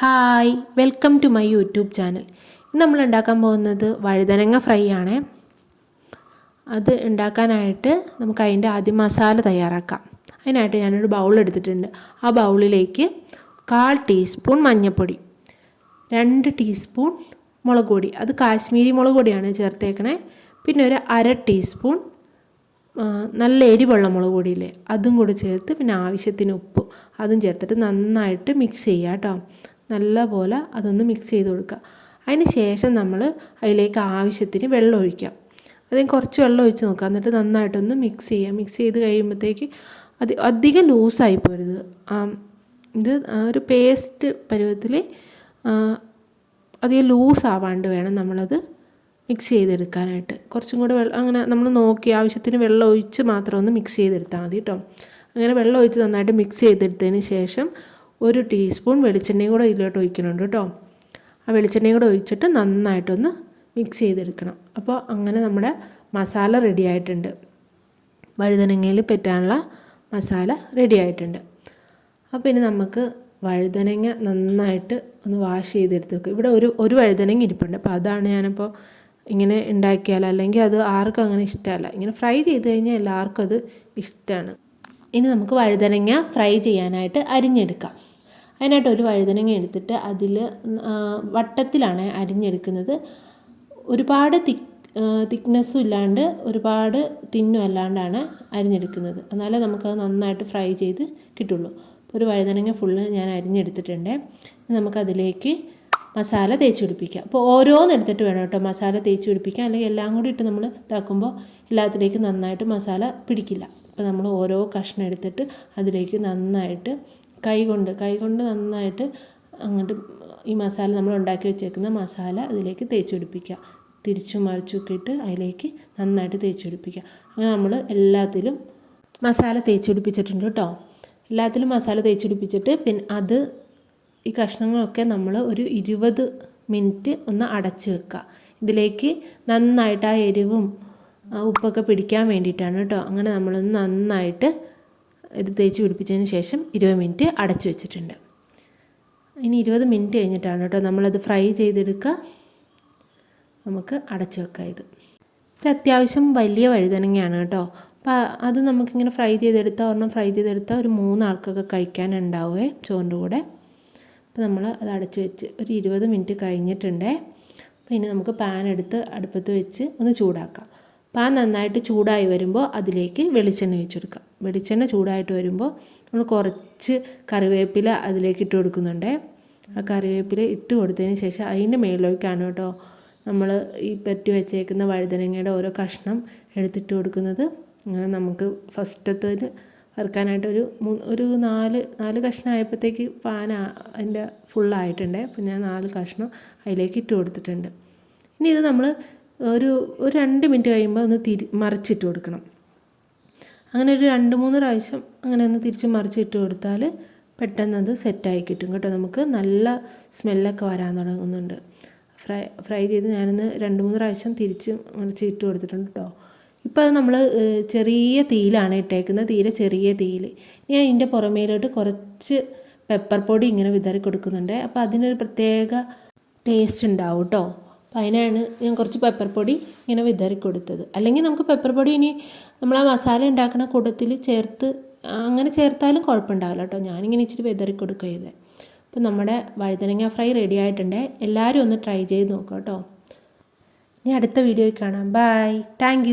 Hi welcome to my YouTube channel. ഇന്ന് നമ്മൾ ഉണ്ടാക്കാൻ പോകുന്നത് വഴുതനങ്ങ ഫ്രൈ ആണ്. അത് ഉണ്ടാക്കാനായിട്ട് നമുക്ക് അതിന്റെ ആദ്യം മസാല തയ്യാറാക്കാം. അതിനായിട്ട് ഞാനൊരു ബൗൾ എടുത്തിട്ടുണ്ട്. ആ ബൗളിലേക്ക് കാൽ ടീസ്പൂൺ മഞ്ഞൾപ്പൊടി രണ്ട് ടീസ്പൂൺ മുളക് പൊടി. അത് കാശ്മീരി മുളക് പൊടിയാണ് ചേർത്തേക്കണേ. പിന്നെ ഒരു അര ടീസ്പൂൺ നല്ല എരിവുള്ള മുളക് പൊടിയില്ലേ അതും കൂടെ ചേർത്ത് പിന്നെ ആവശ്യത്തിന് ഉപ്പ്. അതും ചേർത്തിട്ട് നന്നായിട്ട് മിക്സ് ചെയ്യുക കേട്ടോ. നല്ല പോലെ അതൊന്ന് മിക്സ് ചെയ്ത് കൊടുക്കുക. അതിന് ശേഷം നമ്മൾ അതിലേക്ക് ആവശ്യത്തിന് വെള്ളം ഒഴിക്കുക. അതിന് കുറച്ച് വെള്ളം ഒഴിച്ച് നോക്കുക. എന്നിട്ട് നന്നായിട്ടൊന്ന് മിക്സ് ചെയ്യുക. മിക്സ് ചെയ്ത് കഴിയുമ്പോഴത്തേക്ക് അത് അധികം ലൂസായി പോരുത്. ഇത് ഒരു പേസ്റ്റ് പരുവത്തിൽ അധികം ലൂസ് ആവാണ്ട് വേണം നമ്മളത് മിക്സ് ചെയ്തെടുക്കാനായിട്ട്. കുറച്ചും കൂടെ വെള്ളം അങ്ങനെ നമ്മൾ നോക്കി ആവശ്യത്തിന് വെള്ളം ഒഴിച്ച് മാത്രം ഒന്ന് മിക്സ് ചെയ്തെടുത്താൽ മതി കേട്ടോ അങ്ങനെ വെള്ളം ഒഴിച്ച് നന്നായിട്ട് മിക്സ് ചെയ്തെടുത്തതിന് ശേഷം ഒരു ടീസ്പൂൺ വെളിച്ചെണ്ണയും കൂടെ ഇതിലോട്ട് ഒഴിക്കുന്നുണ്ട് കേട്ടോ. ആ വെളിച്ചെണ്ണയും കൂടെ ഒഴിച്ചിട്ട് നന്നായിട്ടൊന്ന് മിക്സ് ചെയ്തെടുക്കണം. അപ്പോൾ അങ്ങനെ നമ്മുടെ മസാല റെഡി ആയിട്ടുണ്ട്. വഴുതനങ്ങയിൽ പറ്റാനുള്ള മസാല റെഡി ആയിട്ടുണ്ട്. അപ്പോൾ ഇനി നമുക്ക് വഴുതനങ്ങ നന്നായിട്ട് ഒന്ന് വാഷ് ചെയ്തെടുത്ത് വെക്കുക ഇവിടെ ഒരു ഒരു വഴുതനങ്ങ ഇരിപ്പുണ്ട്. അപ്പോൾ അതാണ് ഞാനിപ്പോൾ ഇങ്ങനെ ഉണ്ടാക്കിയാൽ അല്ലെങ്കിൽ അത് ആർക്കും അങ്ങനെ ഇഷ്ടമല്ല. ഇങ്ങനെ ഫ്രൈ ചെയ്ത് കഴിഞ്ഞാൽ എല്ലാവർക്കും അത് ഇഷ്ടമാണ്. ഇനി നമുക്ക് വഴുതനങ്ങ ഫ്രൈ ചെയ്യാനായിട്ട് അരിഞ്ഞെടുക്കാം. അതിനായിട്ട് ഒരു വഴുതനങ്ങ എടുത്തിട്ട് അതിൽ വട്ടത്തിലാണ് അരിഞ്ഞെടുക്കുന്നത്. ഒരുപാട് തിക്ക് തിക്നെസ്സും ഇല്ലാണ്ട് ഒരുപാട് തിന്നും അല്ലാണ്ടാണ് അരിഞ്ഞെടുക്കുന്നത്. എന്നാലേ നമുക്കത് നന്നായിട്ട് ഫ്രൈ ചെയ്ത് കിട്ടുള്ളൂ. അപ്പോൾ ഒരു വഴുതനങ്ങ ഫുള്ള് ഞാൻ അരിഞ്ഞെടുത്തിട്ടുണ്ട്. നമുക്കതിലേക്ക് മസാല തേച്ച് പിടിപ്പിക്കാം. അപ്പോൾ ഓരോന്ന് എടുത്തിട്ട് വേണം കേട്ടോ മസാല തേച്ച് പിടിപ്പിക്കാം അല്ലെങ്കിൽ എല്ലാം കൂടി ഇട്ട് നമ്മൾ ഇതാക്കുമ്പോൾ എല്ലാത്തിലേക്കും നന്നായിട്ട് മസാല പിടിക്കില്ല. അപ്പോൾ നമ്മൾ ഓരോ കഷ്ണം എടുത്തിട്ട് അതിലേക്ക് നന്നായിട്ട് കൈ കൊണ്ട് നന്നായിട്ട് അങ്ങോട്ട് ഈ മസാല നമ്മൾ ഉണ്ടാക്കി വെച്ചേക്കുന്ന മസാല അതിലേക്ക് തേച്ച് പിടിപ്പിക്കുക. തിരിച്ചും മറിച്ചും ഇട്ട് അതിലേക്ക് നന്നായിട്ട് തേച്ച് പിടിപ്പിക്കുക. അങ്ങനെ നമ്മൾ എല്ലാത്തിലും മസാല തേച്ച് പിടിപ്പിച്ചിട്ടുണ്ട് കേട്ടോ. എല്ലാത്തിലും മസാല തേച്ച് പിടിപ്പിച്ചിട്ട് പിന്നെ അത് ഈ കഷ്ണങ്ങളൊക്കെ നമ്മൾ ഒരു ഇരുപത് മിനിറ്റ് ഒന്ന് അടച്ച് വെക്കുക. ഇതിലേക്ക് നന്നായിട്ട് ആ എരിവും ഉപ്പൊക്കെ പിടിക്കാൻ വേണ്ടിയിട്ടാണ് കേട്ടോ. അങ്ങനെ നമ്മളൊന്ന് നന്നായിട്ട് ഇത് തേച്ച് പിടിപ്പിച്ചതിന് ശേഷം ഇരുപത് മിനിറ്റ് അടച്ചു വെച്ചിട്ടുണ്ട്. ഇനി ഇരുപത് മിനിറ്റ് കഴിഞ്ഞിട്ടാണ് കേട്ടോ നമ്മളത് ഫ്രൈ ചെയ്തെടുക്കുക. നമുക്ക് അടച്ചു വെക്കാം ഇത്. ഇത് അത്യാവശ്യം വലിയ വഴുതനങ്ങയാണ് കേട്ടോ. അപ്പോൾ അത് നമുക്കിങ്ങനെ ഫ്രൈ ചെയ്തെടുത്താൽ ഒരെണ്ണം ഫ്രൈ ചെയ്തെടുത്താൽ ഒരു മൂന്നാൾക്കൊക്കെ കഴിക്കാനുണ്ടാവുമേ ചോറിന്റെ കൂടെ. അപ്പോൾ നമ്മൾ അത് അടച്ച് വെച്ച് ഒരു ഇരുപത് മിനിറ്റ് കഴിഞ്ഞിട്ടുണ്ടേ. അപ്പോൾ ഇനി നമുക്ക് പാൻ എടുത്ത് അടുപ്പത്ത് വെച്ച് ഒന്ന് ചൂടാക്കാം. പാൻ നന്നായിട്ട് ചൂടായി വരുമ്പോൾ അതിലേക്ക് വെളിച്ചെണ്ണ ഒഴിച്ചെടുക്കാം. വെളിച്ചെണ്ണ ചൂടായിട്ട് വരുമ്പോൾ നമ്മൾ കുറച്ച് കറിവേപ്പില അതിലേക്ക് ഇട്ട് കൊടുക്കുന്നുണ്ട്. ആ കറിവേപ്പില ഇട്ട് കൊടുത്തതിന് ശേഷം അതിന്റെ മേളിലേക്കാണ് കേട്ടോ നമ്മൾ ഈ പറ്റി വെച്ചേക്കുന്ന വഴുതനങ്ങയുടെ ഓരോ കഷ്ണം എടുത്തിട്ട് കൊടുക്കുന്നത്. അങ്ങനെ നമുക്ക് ഫസ്റ്റത്തേൽ വറുക്കാനായിട്ട് ഒരു ഒരു നാല് നാല് കഷ്ണം ആയപ്പോഴത്തേക്ക് പാൻ അതിന്റെ ഫുള്ളായിട്ടുണ്ട് അപ്പോൾ ഞാൻ നാല് കഷ്ണം അതിലേക്ക് ഇട്ട് കൊടുത്തിട്ടുണ്ട്. ഇനി ഇത് നമ്മൾ ഒരു ഒരു രണ്ട് മിനിറ്റ് കഴിയുമ്പോൾ ഒന്ന് തിരി മറിച്ചിട്ട് കൊടുക്കണം. അങ്ങനെ ഒരു രണ്ട് മൂന്ന് പ്രാവശ്യം അങ്ങനെ ഒന്ന് തിരിച്ച് മറിച്ചിട്ട് കൊടുത്താൽ പെട്ടെന്ന് അത് സെറ്റായി കിട്ടും കേട്ടോ. നമുക്ക് നല്ല സ്മെല്ലൊക്കെ വരാൻ തുടങ്ങുന്നുണ്ട്. ഫ്രൈ ഫ്രൈ ചെയ്ത് ഞാനൊന്ന് രണ്ട് മൂന്ന് പ്രാവശ്യം തിരിച്ച് മറിച്ച് ഇട്ട് കൊടുത്തിട്ടുണ്ട് കേട്ടോ. ഇപ്പോൾ അത് നമ്മൾ ചെറിയ തീയിലാണ് ഇട്ടേക്കുന്നത്. തീരെ ചെറിയ തീയിൽ. ഞാൻ ഇതിന്റെ പുറമേലോട്ട് കുറച്ച് പെപ്പർ പൊടി ഇങ്ങനെ വിതറി കൊടുക്കുന്നുണ്ട്. അപ്പോൾ അതിനൊരു പ്രത്യേക ടേസ്റ്റ് ഉണ്ടാവും കേട്ടോ. അപ്പോൾ അതിനാണ് ഞാൻ കുറച്ച് പെപ്പർ പൊടി ഇങ്ങനെ വിതറി കൊടുത്തത്. അല്ലെങ്കിൽ നമുക്ക് പെപ്പർ പൊടി ഇനി നമ്മൾ ആ മസാല ഉണ്ടാക്കുന്ന കൂട്ടത്തിൽ ചേർത്ത് അങ്ങനെ ചേർത്താലും കുഴപ്പമുണ്ടാവില്ല കേട്ടോ. ഞാനിങ്ങനെ ഇച്ചിരി വിതറി കൊടുക്കുക ചെയ്തത് അപ്പോൾ നമ്മുടെ വഴുതനങ്ങ ഫ്രൈ റെഡി ആയിട്ടുണ്ട്. എല്ലാവരും ഒന്ന് ട്രൈ ചെയ്ത് നോക്കാം കേട്ടോ. ഇനി അടുത്ത വീഡിയോയിൽ കാണാം. Bye thank